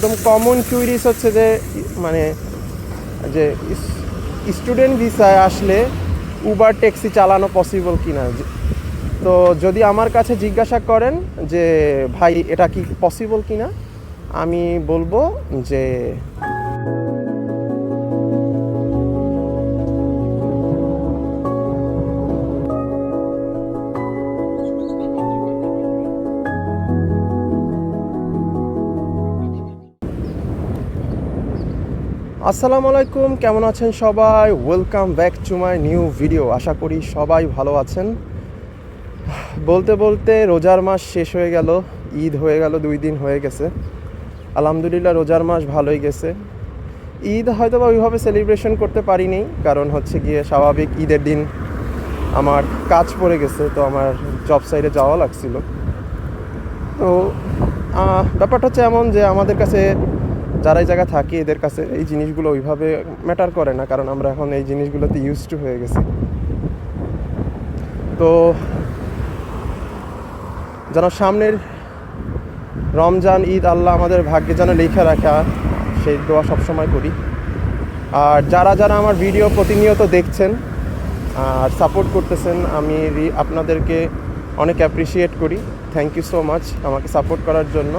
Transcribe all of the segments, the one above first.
একদম common cruris হচ্ছে যে মানে যে স্টুডেন্ট ভিসায় আসলে উবার ট্যাক্সি চালানো পসিবল কি না তো যদি আমার কাছে জিজ্ঞাসা করেন যে, ভাই, এটা কি পসিবল কিনা? আমি বলব যে আসসালামু আলাইকুম, কেমন আছেন সবাই? Welcome back to my new video আশা করি সবাই ভালো আছেন। বলতে বলতে রোজার মাস শেষ হয়ে গেল, ঈদ হয়ে গেল, দুই দিন হয়ে গেছে। আলহামদুলিল্লাহ, রোজার মাস ভালোই গেছে। ঈদ হয়তো বা ওইভাবে সেলিব্রেশন করতে পারিনি, কারণ হচ্ছে গিয়ে স্বাভাবিক ঈদের দিন আমার কাজ পড়ে গেছে, তো আমার জব সাইডে যাওয়া লাগছিল। তো ব্যাপারটা হচ্ছে এমন যে আমাদের কাছে যারা এই জায়গায় থাকি, এদের কাছে এই জিনিসগুলো ওইভাবে ম্যাটার করে না, কারণ আমরা এখন এই জিনিসগুলোতে ইউজ টু হয়ে গেছি। তো, যেন সামনের রমজান, ঈদ আল্লাহ আমাদের ভাগ্যে যেন লেখা রাখা সেই দোয়া সবসময় করি। আর যারা যারা আমার ভিডিও প্রতিনিয়ত দেখছেন, আর সাপোর্ট করতেছেন, আমি আপনাদেরকে অনেক অ্যাপ্রিসিয়েট করি। থ্যাংক ইউ সো মাচ আমাকে সাপোর্ট করার জন্য।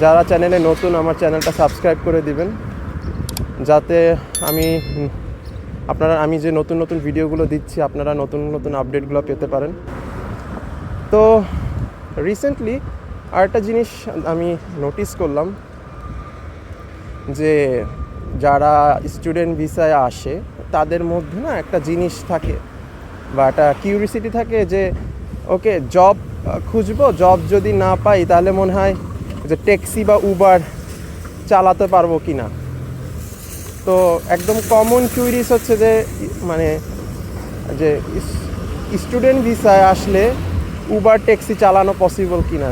যারা চ্যানেলে নতুন, আমার চ্যানেলটা সাবস্ক্রাইব করে দিবেন। যাতে আমি, আপনারা, আমি যে নতুন নতুন ভিডিওগুলো দিচ্ছি, আপনারা নতুন নতুন আপডেটগুলো পেতে পারেন। তো রিসেন্টলি আরেকটা জিনিস আমি নোটিস করলাম, যে যারা স্টুডেন্ট ভিসায় আসে, তাদের মধ্যে না একটা জিনিস থাকে, বা একটা কিউরিসিটি থাকে যে ওকে জব খুঁজবো জব যদি না পাই, তাহলে মনে হয় যে ট্যাক্সি বা উবার চালাতে পারব কি না তো একদম কমন কিউরিস হচ্ছে যে মানে যে স্টুডেন্ট ভিসায় আসলে উবার ট্যাক্সি চালানো পসিবল কিনা।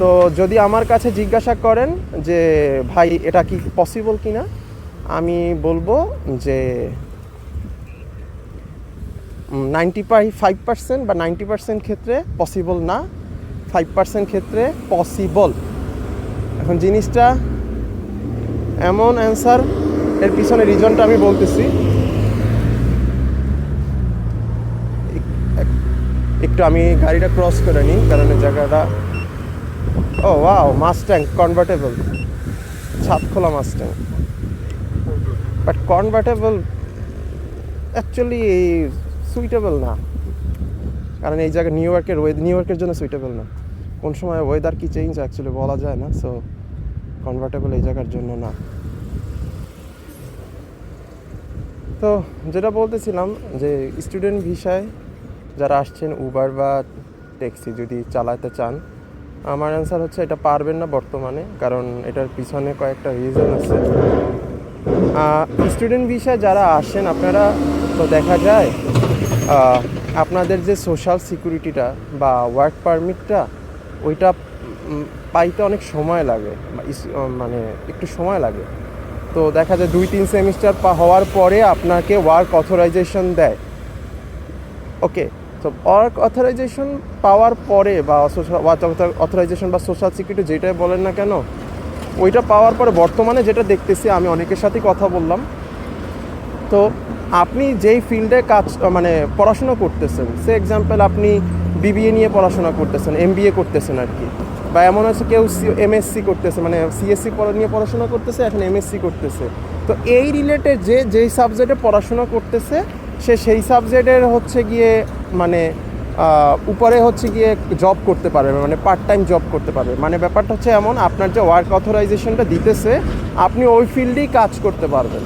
তো যদি আমার কাছে জিজ্ঞাসা করেন যে, ভাই, এটা কি পসিবল কি না আমি বলব যে নাইনটি ফাইভ পার্সেন্ট বা নাইনটি পার্সেন্ট ক্ষেত্রে পসিবল না। ফাইভ পার্সেন্ট ক্ষেত্রে পসিবল এখন জিনিসটা এমন অ্যান্সার এর পিছনে রিজনটা আমি বলতেছি। একটু আমি গাড়িটা ক্রস করে নিই, কারণ জায়গাটা, ও ওয়াও মাস্ট্যাং কনভার্টেবল ছাদ খোলা Mustang but convertible actually suitable না। কারণ এই জায়গায় নিউ ইয়র্কের ওয়েদ নিউ ইয়র্কের জন্য সুইটেবল না। কোন সময় ওয়েদার কি চেঞ্জ অ্যাকচুয়ালি বলা যায় না সো কনভার্টেবল এই জায়গার জন্য না। তো যেটা বলতেছিলাম যে স্টুডেন্ট ভিসায় যারা আসছেন উবার বা ট্যাক্সি যদি চালাতে চান, আমার অ্যান্সার হচ্ছে এটা পারবেন না বর্তমানে, কারণ এটার পিছনে কয়েকটা রিজন আছে। স্টুডেন্ট ভিসায় যারা আসেন, আপনারা তো দেখা যায় আপনাদের যে সোশ্যাল সিকিউরিটিটা বা ওয়ার্ক পারমিটটা ওইটা পাইতে অনেক সময় লাগে মানে একটু সময় লাগে। তো দেখা যায় দুই, তিন সেমিস্টার পা, হওয়ার পরে আপনাকে ওয়ার্ক অথরাইজেশন দেয়। ওকে তো ওয়ার্ক অথরাইজেশন পাওয়ার পরে বা ওয়ার্ক অথরাইজেশন বা সোশ্যাল সিকিউরিটি যেটাই বলেন না কেন, ওইটা পাওয়ার পরে বর্তমানে যেটা দেখতেছি, আমি অনেকের সাথেই কথা বললাম। তো আপনি যেই ফিল্ডে কাজ মানে পড়াশোনা করতেছেন, সে এক্সাম্পল আপনি বিবিএ নিয়ে পড়াশোনা করতেছেন এমবিএ করতেছেন আর কি। বা এমন আছে কেউ এমএসসি করতেছে মানে সিএসসি নিয়ে পড়াশোনা করতেছে, এখন এমএসসি করতেছে। তো এই রিলেটেড যে, যেই সাবজেক্টে পড়াশোনা করতেছে, সে সেই সাবজেক্টের হচ্ছে গিয়ে মানে উপরে হচ্ছে গিয়ে জব করতে পারবে মানে পার্ট টাইম জব করতে পারবে। মানে ব্যাপারটা হচ্ছে এমন, আপনার যে ওয়ার্ক অথরাইজেশনটা দিতেছে, আপনি ওই ফিল্ডেই কাজ করতে পারবেন।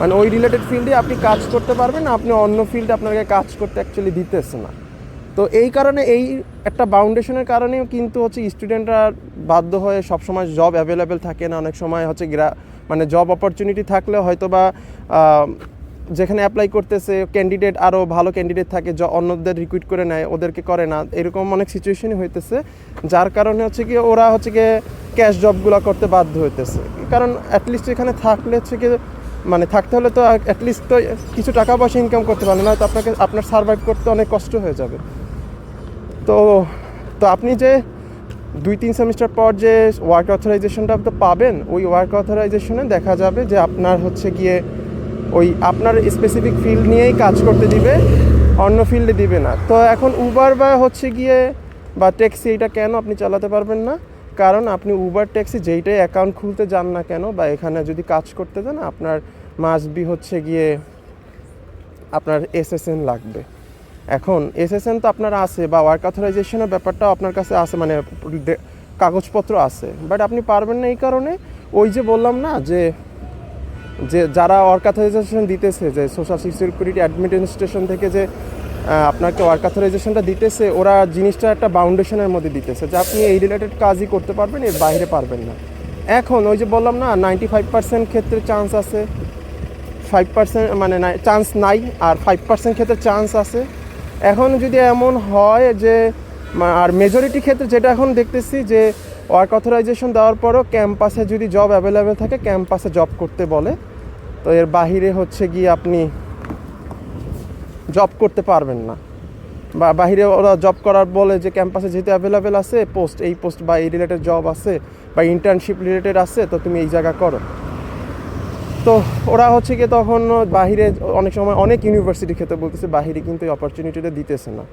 মানে ওই রিলেটেড ফিল্ডে আপনি কাজ করতে পারবেন, আপনি অন্য ফিল্ডে আপনাকে কাজ করতে অ্যাকচুয়ালি দিতেছে না। তো এই কারণে এই একটা বাউন্ডেশনের কারণেও কিন্তু হচ্ছে স্টুডেন্টরা বাধ্য হয়ে সবসময় জব অ্যাভেলেবেল থাকে না। অনেক সময় হচ্ছে গ্রা মানে জব অপরচুনিটি থাকলেও হয়তো বা যেখানে অ্যাপ্লাই করতেছে ক্যান্ডিডেট আরও ভালো ক্যান্ডিডেট থাকে, য অন্যদের রিক্রুইট করে নেয়, ওদেরকে করে না। এরকম অনেক সিচুয়েশনই হইতেছে, যার কারণে হচ্ছে কি ওরা হচ্ছে গিয়ে ক্যাশ জবগুলো করতে বাধ্য হইতেছে। কারণ অ্যাটলিস্ট এখানে থাকলে হচ্ছে কি মানে থাকতে হলে তো অ্যাটলিস্ট তো কিছু টাকা পয়সা ইনকাম করতে পারবে না তো আপনাকে, আপনার সার্ভাইভ করতে অনেক কষ্ট হয়ে যাবে। তো তো আপনি যে দুই, তিন সেমিস্টার পর যে ওয়ার্ক অথরাইজেশনটা তো পাবেন, ওই ওয়ার্ক অথরাইজেশনে দেখা যাবে যে আপনার হচ্ছে গিয়ে ওই আপনার স্পেসিফিক ফিল্ড নিয়েই কাজ করতে দিবে, অন্য ফিল্ডে দিবে না। তো এখন উবার বা হচ্ছে গিয়ে বা ট্যাক্সি এটা কেন আপনি চালাতে পারবেন না? কারণ আপনি উবার ট্যাক্সি যেইটাই অ্যাকাউন্ট খুলতে যান না কেন বা এখানে যদি কাজ করতে যান, আপনার মাস্ট বি হচ্ছে গিয়ে আপনার এসএসএন লাগবে। এখন এসএসএন তো আপনার আছে বা ওয়ার্ক অথরাইজেশনের ব্যাপারটাও আপনার কাছে আছে মানে কাগজপত্র আছে। বাট আপনি পারবেন না এই কারণে ওই যে বললাম না যে যে যারা ওয়ার্ক অথরাইজেশন দিতেছে, যে সোশ্যাল সিকিউরিটি অ্যাডমিনিস্ট্রেশন থেকে যে আপনাকে ওয়ার্ক অথরাইজেশনটা দিতেছে, ওরা জিনিসটা একটা বাউন্ডেশনের মধ্যে দিতেছে যে আপনি এই রিলেটেড কাজই করতে পারবেন, এর বাইরে পারবেন না। এখন ওই যে বললাম না নাইনটি ফাইভ পার্সেন্ট ক্ষেত্রে চান্স আছে ফাইভ পার্সেন্ট মানে চান্স নাই, আর ফাইভ পার্সেন্ট ক্ষেত্রে চান্স আছে। এখন যদি এমন হয় যে আর মেজরিটি ক্ষেত্রে যেটা এখন দেখতেছি যে ওয়ার্ক অথরাইজেশন দেওয়ার পরও ক্যাম্পাসে যদি জব অ্যাভেলেবেল থাকে ক্যাম্পাসে জব করতে বলে। তো এর বাহিরে হচ্ছে গিয়ে আপনি জব করতে পারবেন না। বা বাহিরে ওরা জব করার বলে যে ক্যাম্পাসে যেহেতু অ্যাভেলেবেল আছে পোস্ট এই পোস্ট বা এই রিলেটেড জব আছে বা ইন্টার্নশিপ রিলেটেড আছে, তো তুমি এই জায়গা করো। তো ওরা হচ্ছে গিয়ে তখন বাহিরে অনেক সময় অনেক ইউনিভার্সিটির ক্ষেত্রে বলতেছে, বাহিরে কিন্তু এই অপরচুনিটিটা দিতেছে না।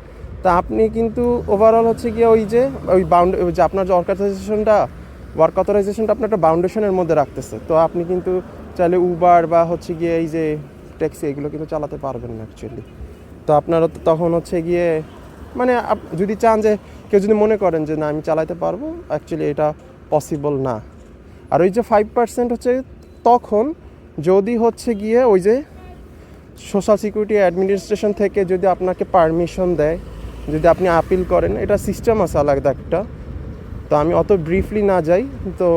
তা আপনি কিন্তু ওভারঅল হচ্ছে গিয়ে ওই যে, ওই বাউন্ড যে আপনার যে অর্গানাইজেশনটা ওয়ার্ক অথরাইজেশনটা আপনার একটা বাউন্ডেশনের মধ্যে রাখতেছে। তো আপনি কিন্তু চাইলে উবার বা হচ্ছে গিয়ে এই যে ট্যাক্সি এগুলো কিন্তু চালাতে পারবেন না অ্যাকচুয়ালি তো আপনারা তো তখন হচ্ছে গিয়ে মানে যদি চান যে কেউ যদি মনে করেন যে না, আমি চালাতে পারব অ্যাকচুয়ালি এটা পসিবল না। আর ওই যে ফাইভ পার্সেন্ট হচ্ছে তখন যদি হচ্ছে গিয়ে ওই যে সোশ্যাল সিকিউরিটি অ্যাডমিনিস্ট্রেশন থেকে যদি আপনাকে পারমিশন দেয়, যদি আপনি আপিল করেন, এটা সিস্টেম আছে আলাদা একটা। তো আমি অত ব্রিফলি না যাই, তো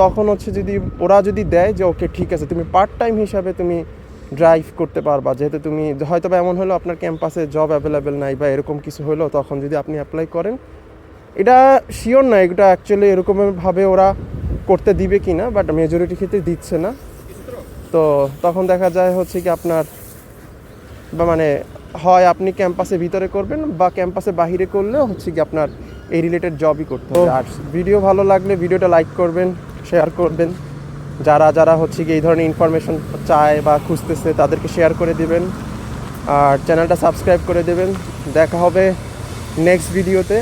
তখন হচ্ছে যদি ওরা যদি দেয় যে ওকে ঠিক আছে, তুমি পার্ট টাইম হিসাবে তুমি ড্রাইভ করতে পারবা। যেহেতু তুমি হয়তো বা এমন হলো আপনার ক্যাম্পাসে জব অ্যাভেলেবেল নাই বা এরকম কিছু হলো, তখন যদি আপনি অ্যাপ্লাই করেন, এটা শিওর না, এটা অ্যাকচুয়ালি এরকমভাবে ওরা করতে দিবে কি না বাট মেজরিটি ক্ষেত্রে দিচ্ছে না। তো তখন দেখা যায় হচ্ছে কি আপনার, বা মানে হয় আপনি ক্যাম্পাসের ভিতরে করবেন, বা ক্যাম্পাসে বাহিরে করলেও হচ্ছে কি আপনার এই রিলেটেড জবই করতে হবে। আর ভিডিও ভালো লাগলে ভিডিওটা লাইক করবেন শেয়ার করবেন। যারা যারা হচ্ছে কি এই ধরনের ইনফরমেশন চায় বা খুঁজতেছে, তাদেরকে শেয়ার করে দিবেন। আর চ্যানেলটা সাবস্ক্রাইব করে দেবেন। দেখা হবে নেক্সট ভিডিওতে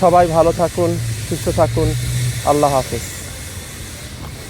সবাই ভালো থাকুন, সুস্থ থাকুন। আল্লাহ হাফেজ।